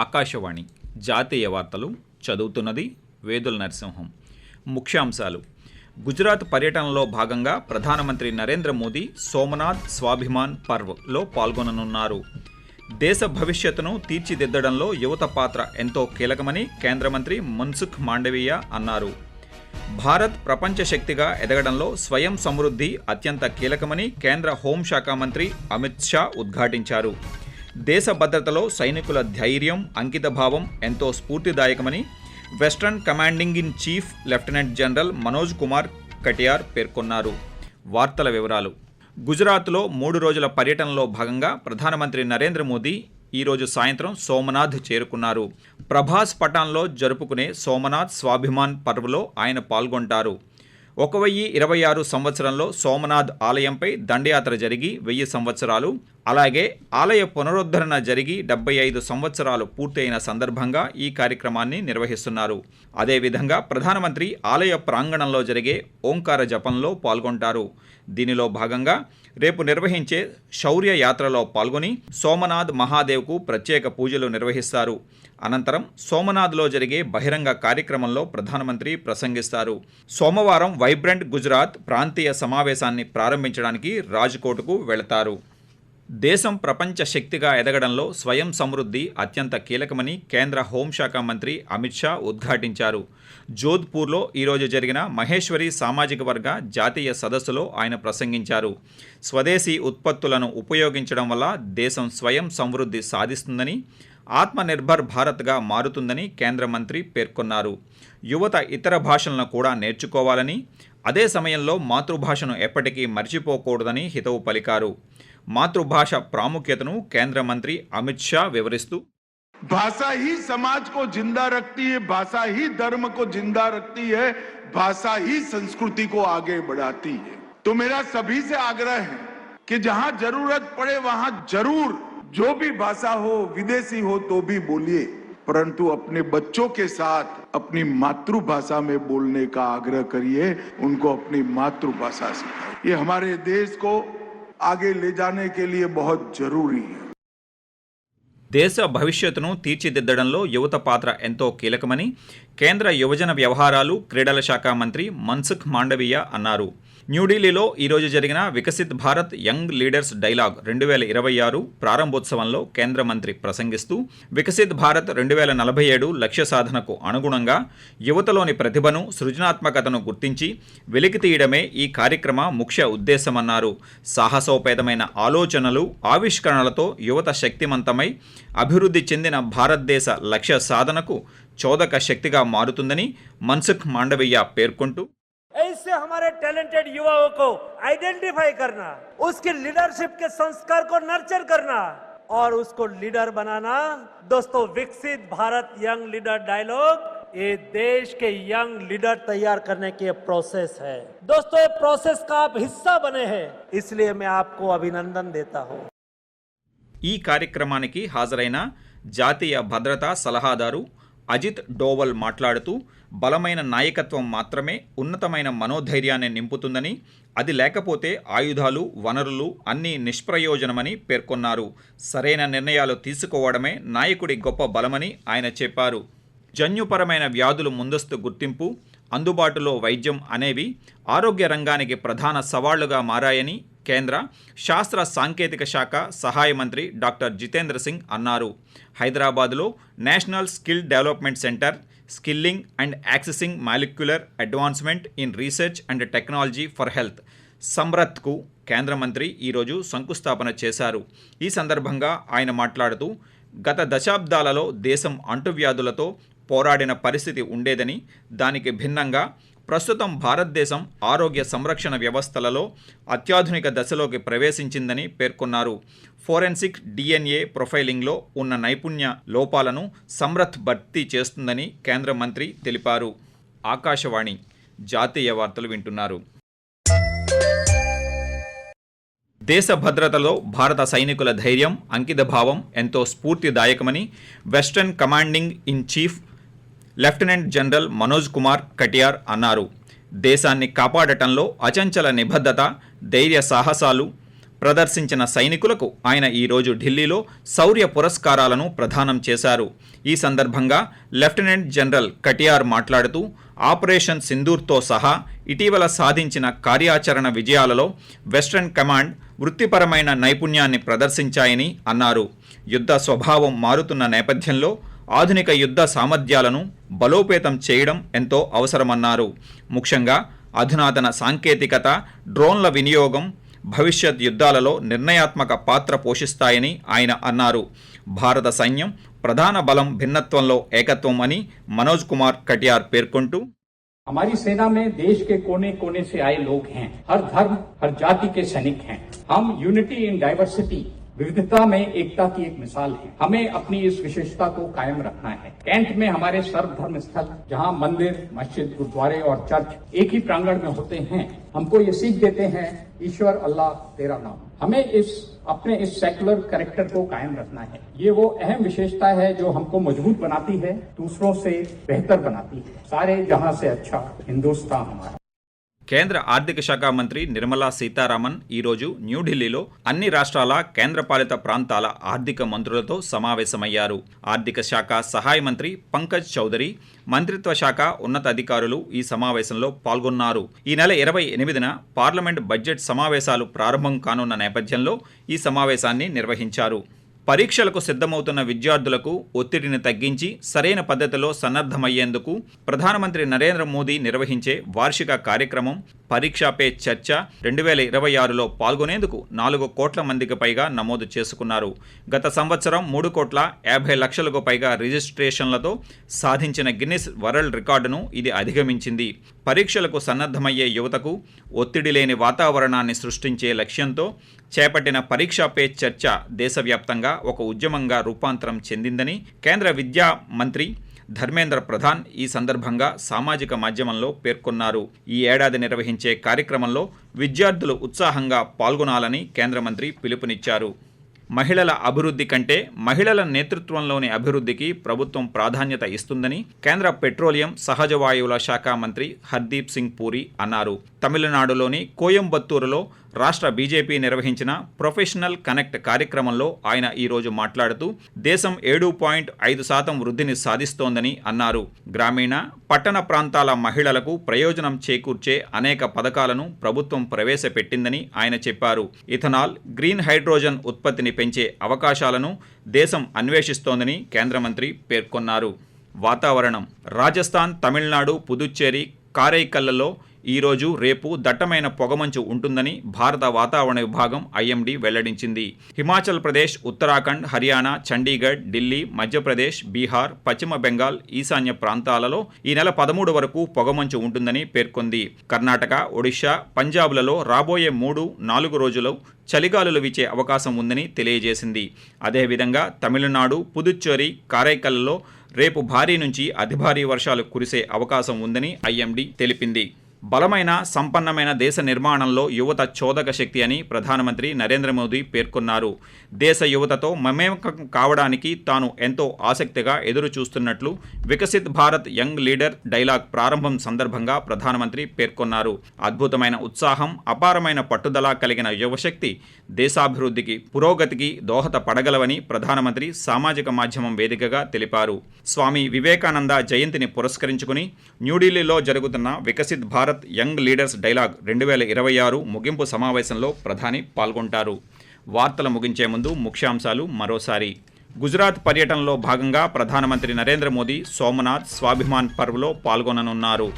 ఆకాశవాణి జాతీయ వార్తలు చదువుతున్నది వేదుల నరసింహం. ముఖ్యాంశాలు. గుజరాత్ పర్యటనలో భాగంగా ప్రధానమంత్రి నరేంద్ర మోదీ సోమనాథ్ స్వాభిమాన్ పర్వ్లో పాల్గొననున్నారు. దేశ భవిష్యత్తును తీర్చిదిద్దడంలో యువత పాత్ర ఎంతో కీలకమని కేంద్ర మంత్రి మన్సుఖ్ మాండవీయ అన్నారు. భారత్ ప్రపంచ శక్తిగా ఎదగడంలో స్వయం సమృద్ధి అత్యంత కీలకమని కేంద్ర హోంశాఖ మంత్రి అమిత్ షా ఉద్ఘాటించారు. దేశ భద్రతలో సైనికుల ధైర్యం అంకితభావం ఎంతో స్ఫూర్తిదాయకమని western commanding in chief lieutenant general Manoj Kumar Katiyar పేర్కొన్నారు. వార్తల వివరాలు. గుజరాత్లో మూడు రోజుల పర్యటనలో భాగంగా ప్రధానమంత్రి నరేంద్ర మోదీ ఈరోజు సాయంత్రం సోమనాథ్ చేరుకున్నారు. ప్రభాస్ పటాన్లో జరుపుకునే సోమనాథ్ స్వాభిమాన్ పర్వ్లో ఆయన పాల్గొంటారు. ఒక వెయ్యి ఇరవై ఆరు సంవత్సరంలో సోమనాథ్ ఆలయంపై దండయాత్ర జరిగి వెయ్యి సంవత్సరాలు అలాగే ఆలయ పునరుద్ధరణ జరిగి డెబ్బై ఐదు సంవత్సరాలు పూర్తయిన సందర్భంగా ఈ కార్యక్రమాన్ని నిర్వహిస్తున్నారు. అదేవిధంగా ప్రధానమంత్రి ఆలయ ప్రాంగణంలో జరిగే ఓంకార జపంలో పాల్గొంటారు. దీనిలో భాగంగా రేపు నిర్వహించే శౌర్య యాత్రలో పాల్గొని సోమనాథ్ మహాదేవ్కు ప్రత్యేక పూజలు నిర్వహిస్తారు. అనంతరం సోమనాథ్లో జరిగే బహిరంగ కార్యక్రమంలో ప్రధానమంత్రి ప్రసంగిస్తారు. సోమవారం వైబ్రెంట్ గుజరాత్ ప్రాంతీయ సమావేశాన్ని ప్రారంభించడానికి రాజ్కోట్కు వెళతారు. దేశం ప్రపంచ శక్తిగా ఎదగడంలో స్వయం సమృద్ధి అత్యంత కీలకమని కేంద్ర హోంశాఖ మంత్రి అమిత్ షా ఉద్ఘాటించారు. జోధ్పూర్లో ఈరోజు జరిగిన మహేశ్వరి సామాజిక వర్గ జాతీయ సదస్సులో ఆయన ప్రసంగించారు. స్వదేశీ ఉత్పత్తులను ఉపయోగించడం వల్ల దేశం స్వయం సమృద్ధి సాధిస్తుందని ఆత్మనిర్భర్ భారత్గా మారుతుందని కేంద్ర మంత్రి పేర్కొన్నారు. యువత ఇతర భాషలను కూడా నేర్చుకోవాలని అదే సమయంలో మాతృభాషను ఎప్పటికీ మర్చిపోకూడదని హితవు పలికారు. మాతృభాష ప్రాముఖ్యతను కేంద్ర మంత్రి అమిత్ షా వివరిస్తూ भाषा ही समाज को जिंदा रखती है भाषा ही धर्म को जिंदा रखती है भाषा ही संस्कृति को आगे बढ़ाती है तो मेरा सभी से आग्रह है कि जहां जरूरत पड़े वहां जरूर जो भी भाषा हो विदेशी हो तो भी बोलिए परंतु अपने बच्चों के साथ अपनी मातृभाषा में बोलने का आग्रह करिए उनको अपनी मातृभाषा सिखाइए ये हमारे देश को आगे ले जाने के लिए बहुत जरूरी है దేశ భవిష్యత్తును తీర్చిదిద్దడంలో యువత పాత్ర ఎంతో కీలకమని కేంద్ర యువజన వ్యవహారాలు క్రీడల శాఖ మంత్రి మన్సుఖ్ మాండవీయ అన్నారు. న్యూఢిల్లీలో ఈరోజు జరిగిన Viksit Bharat young leaders dialogue రెండు వేల ఇరవై ఆరు ప్రారంభోత్సవంలో కేంద్ర మంత్రి ప్రసంగిస్తూ వికసిత్ భారత్ రెండు వేల నలభై ఏడు లక్ష్య సాధనకు అనుగుణంగా యువతలోని ప్రతిభను సృజనాత్మకతను గుర్తించి వెలికి తీయడమే ఈ కార్యక్రమ ముఖ్య ఉద్దేశమన్నారు. సాహసోపేతమైన ఆలోచనలు ఆవిష్కరణలతో యువత శక్తిమంతమై అభివృద్ధి చెందిన భారతదేశ లక్ష్య సాధనకు చోదక శక్తిగా మారుతుందని మన్సుఖ్ మాండవీయ పేర్కొంటూ ऐसे हमारे टैलेंटेड युवाओं को आइडेंटिफाई करना उसके लीडरशिप के संस्कार को नर्चर करना और उसको लीडर बनाना दोस्तों विकसित भारत यंग लीडर डायलॉग ये देश के यंग लीडर तैयार करने की प्रोसेस है दोस्तों ये प्रोसेस का आप हिस्सा बने हैं इसलिए मैं आपको अभिनंदन देता हूं ఈ కార్యక్రమానికి హాజరైన జాతీయ భద్రతా సలహాదారు అజిత్ డోవల్ మాట్లాడుతూ బలమైన నాయకత్వం మాత్రమే ఉన్నతమైన మనోధైర్యాన్ని నింపుతుందని అది లేకపోతే ఆయుధాలు వనరులు అన్నీ నిష్ప్రయోజనమని పేర్కొన్నారు. సరైన నిర్ణయాలు తీసుకోవడమే నాయకుడి గొప్ప బలమని ఆయన చెప్పారు. జన్యుపరమైన వ్యాధులు ముందస్తు గుర్తింపు అందుబాటులో వైద్యం అనేవి ఆరోగ్య రంగానికి ప్రధాన సవాళ్ళుగా మారాయని కేంద్ర శాస్త్ర సాంకేతిక శాఖ సహాయ మంత్రి డాక్టర్ జితేంద్ర సింగ్ అన్నారు. హైదరాబాద్లో national skill development centre skilling and accessing molecular advancement in research and technology for health సమ్రత్కు కేంద్ర మంత్రి ఈరోజు శంకుస్థాపన చేశారు. ఈ సందర్భంగా ఆయన మాట్లాడుతూ గత దశాబ్దాలలో దేశం అంటువ్యాధులతో పోరాడిన పరిస్థితి ఉండేదని దానికి భిన్నంగా ప్రస్తుతం భారతదేశం ఆరోగ్య సంరక్షణ వ్యవస్థలలో అత్యాధునిక దశలోకి ప్రవేశించిందని పేర్కొన్నారు. ఫోరెన్సిక్ డిఎన్ఏ ప్రొఫైలింగ్లో ఉన్న నైపుణ్య లోపాలను సమ్రత్ భర్తీ చేస్తుందని కేంద్ర మంత్రి తెలిపారు. ఆకాశవాణి జాతీయ వార్తలు వింటున్నారు. దేశ భద్రతలో భారత సైనికుల ధైర్యం అంకితభావం ఎంతో స్ఫూర్తిదాయకమని western commanding in chief lieutenant general Manoj Kumar Katiyar అన్నారు. దేశాన్ని కాపాడటంలో అచంచల నిబద్ధత ధైర్య సాహసాలు ప్రదర్శించిన సైనికులకు ఆయన ఈరోజు ఢిల్లీలో శౌర్య పురస్కారాలను ప్రదానం చేశారు. ఈ సందర్భంగా లెఫ్టినెంట్ జనరల్ కటియార్ మాట్లాడుతూ ఆపరేషన్ సింధూర్తో సహా ఇటీవల సాధించిన కార్యాచరణ విజయాలలో వెస్ట్రన్ కమాండ్ వృత్తిపరమైన నైపుణ్యాన్ని ప్రదర్శించాయని అన్నారు. యుద్ధ స్వభావం మారుతున్న నేపథ్యంలో ఆధునిక యుద్ధ సామర్థ్యాలను బలోపేతం చేయడం ఎంతో అవసరమన్నారు ముఖ్యంగా అధునాతన సాంకేతికత డ్రోన్ల వినియోగం భవిష్యత్ యుద్ధాలలో నిర్ణయాత్మక పాత్ర పోషిస్తాయని ఆయన అన్నారు భారత సైన్యం ప్రధాన బలం భిన్నత్వంలో ఏకత్వం అని మనోజ్ కుమార్ కటియార్ పేర్కొంటూ हमारी सेना में देश के कोने कोने से आए लोग हैं हर धर्म हर जाति के सैनिक हैं हम यूनिटी इन डाइवर्सिटी विविधता में एकता की एक मिसाल है। हमें अपनी इस विशेषता को कायम रखना है। कैंट में हमारे सर्वधर्म स्थल, जहाँ मंदिर, मस्जिद, गुरुद्वारे और चर्च एक ही प्रांगण में होते हैं, हमको ये सीख देते हैं, ईश्वर अल्लाह, तेरा नाम। हमें इस, अपने इस सेकुलर करेक्टर को कायम रखना है। ये वो अहम विशेषता है जो हमको मज़बूत बनाती है, दूसरों से बेहतर बनाती है। सारे जहाँ से अच्छा हिंदुस्तान हमारा। కేంద్ర ఆర్థిక శాఖ మంత్రి నిర్మలా సీతారామన్ ఈరోజు న్యూఢిల్లీలో అన్ని రాష్ట్రాల కేంద్రపాలిత ప్రాంతాల ఆర్థిక మంత్రులతో సమావేశమయ్యారు. ఆర్థిక శాఖ సహాయ మంత్రి పంకజ్ చౌదరి మంత్రిత్వ శాఖ ఉన్నతాధికారులు ఈ సమావేశంలో పాల్గొన్నారు. ఈ నెల ఇరవై ఎనిమిదిన పార్లమెంట్ బడ్జెట్ సమావేశాలు ప్రారంభం కానున్న నేపథ్యంలో ఈ సమావేశాన్ని నిర్వహించారు. పరీక్షలకు సిద్ధమవుతున్న విద్యార్థులకు ఒత్తిడిని తగ్గించి సరైన పద్ధతిలో సన్నద్ధమయ్యేందుకు ప్రధానమంత్రి నరేంద్ర మోదీ నిర్వహించే వార్షిక కార్యక్రమం పరీక్షా పే చర్చ రెండు వేల ఇరవై ఆరులో పాల్గొనేందుకు నాలుగు కోట్ల మందికి పైగా నమోదు చేసుకున్నారు. గత సంవత్సరం మూడు కోట్ల యాభై లక్షలకు పైగా రిజిస్ట్రేషన్లతో సాధించిన గిన్నిస్ వరల్డ్ రికార్డును ఇది అధిగమించింది. పరీక్షలకు సన్నద్ధమయ్యే యువతకు ఒత్తిడి లేని వాతావరణాన్ని సృష్టించే లక్ష్యంతో చేపట్టిన పరీక్షా పే చర్చ దేశవ్యాప్తంగా ఒక ఉద్యమంగా రూపాంతరం చెందిందని కేంద్ర విద్యా మంత్రి ధర్మేంద్ర ప్రధాన్ ఈ సందర్భంగా సామాజిక మాధ్యమంలో పేర్కొన్నారు. ఈ ఏడాది నిర్వహించే కార్యక్రమంలో విద్యార్థులు ఉత్సాహంగా పాల్గొనాలని కేంద్ర మంత్రి పిలుపునిచ్చారు. మహిళల అభివృద్ధి కంటే మహిళల నేతృత్వంలోని అభివృద్ధికి ప్రభుత్వం ప్రాధాన్యత ఇస్తుందని కేంద్ర పెట్రోలియం సహజ వాయువుల శాఖ మంత్రి హర్దీప్ సింగ్ పూరి అన్నారు. తమిళనాడులోని కోయంబత్తూరులో రాష్ట్ర బీజేపీ నిర్వహించిన ప్రొఫెషనల్ కనెక్ట్ కార్యక్రమంలో ఆయన ఈరోజు మాట్లాడుతూ దేశం ఏడు పాయింట్ ఐదు శాతం వృద్ధిని సాధిస్తోందని అన్నారు. గ్రామీణ పట్టణ ప్రాంతాల మహిళలకు ప్రయోజనం చేకూర్చే అనేక పథకాలను ప్రభుత్వం ప్రవేశపెట్టిందని ఆయన చెప్పారు. ఇథనాల్ గ్రీన్ హైడ్రోజన్ ఉత్పత్తిని పెంచే అవకాశాలను దేశం అన్వేషిస్తోందని కేంద్ర మంత్రి పేర్కొన్నారు. వాతావరణం. రాజస్థాన్ తమిళనాడు పుదుచ్చేరి కారైకల్లలో ఈరోజు రేపు దట్టమైన పొగమంచు ఉంటుందని భారత వాతావరణ విభాగం ఐఎండీ వెల్లడించింది. హిమాచల్ ప్రదేశ్ ఉత్తరాఖండ్ హర్యానా చండీగఢ్ ఢిల్లీ మధ్యప్రదేశ్ బీహార్ పశ్చిమ బెంగాల్ ఈశాన్య ప్రాంతాలలో ఈ నెల పదమూడు వరకు పొగమంచు ఉంటుందని పేర్కొంది. కర్ణాటక ఒడిశా పంజాబ్లలో రాబోయే మూడు నాలుగు రోజులు చలిగాలులు వీచే అవకాశం ఉందని తెలియజేసింది. అదేవిధంగా తమిళనాడు పుదుచ్చేరి కారైకల్లో రేపు భారీ నుంచి అతి భారీ వర్షాలు కురిసే అవకాశం ఉందని ఐఎండీ తెలిపింది. బలమైన సంపన్నమైన దేశ నిర్మాణంలో యువత చోదక శక్తి అని ప్రధానమంత్రి నరేంద్ర మోదీ పేర్కొన్నారు. దేశ యువతతో మమేకం కావడానికి తాను ఎంతో ఆసక్తిగా ఎదురు చూస్తున్నట్లు Viksit Bharat young leader dialogue ప్రారంభం సందర్భంగా ప్రధానమంత్రి పేర్కొన్నారు. అద్భుతమైన ఉత్సాహం అపారమైన పట్టుదల కలిగిన యువశక్తి దేశాభివృద్ధికి పురోగతికి దోహదపడగలవని ప్రధానమంత్రి సామాజిక మాధ్యమం వేదికగా తెలిపారు. స్వామి వివేకానంద జయంతిని పురస్కరించుకుని న్యూఢిల్లీలో జరుగుతున్న Viksit Bharat Bharat young leaders dialogue రెండు వేల ఇరవై ఆరు ముగింపు సమావేశంలో ప్రధాని పాల్గొంటారు. వార్తలు ముగించే ముందు ముఖ్యాంశాలు మరోసారి. గుజరాత్ పర్యటనలో భాగంగా ప్రధానమంత్రి నరేంద్ర మోదీ సోమనాథ్ స్వాభిమాన్ పర్వ్లో పాల్గొననున్నారు.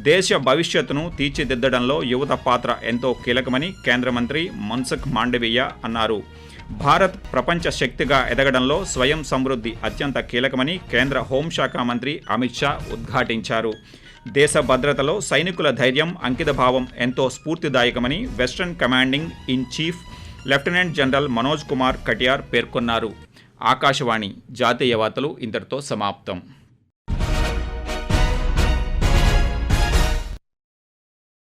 దేశ భవిష్యత్తును తీర్చిదిద్దడంలో యువత పాత్ర ఎంతో కీలకమని కేంద్ర మంత్రి మన్సుఖ్ మాండవీయ అన్నారు. భారత్ ప్రపంచ శక్తిగా ఎదగడంలో స్వయం సమృద్ధి అత్యంత కీలకమని కేంద్ర హోంశాఖ మంత్రి అమిత్ షా ఉద్ఘాటించారు. దేశ భద్రతలో సైనికుల ధైర్యం అంకితభావం ఎంతో స్ఫూర్తిదాయకమని western commanding in chief lieutenant general Manoj Kumar Katiyar పేర్కొన్నారు. ఆకాశవాణి జాతీయ వార్తలు ఇంతటితో సమాప్తం.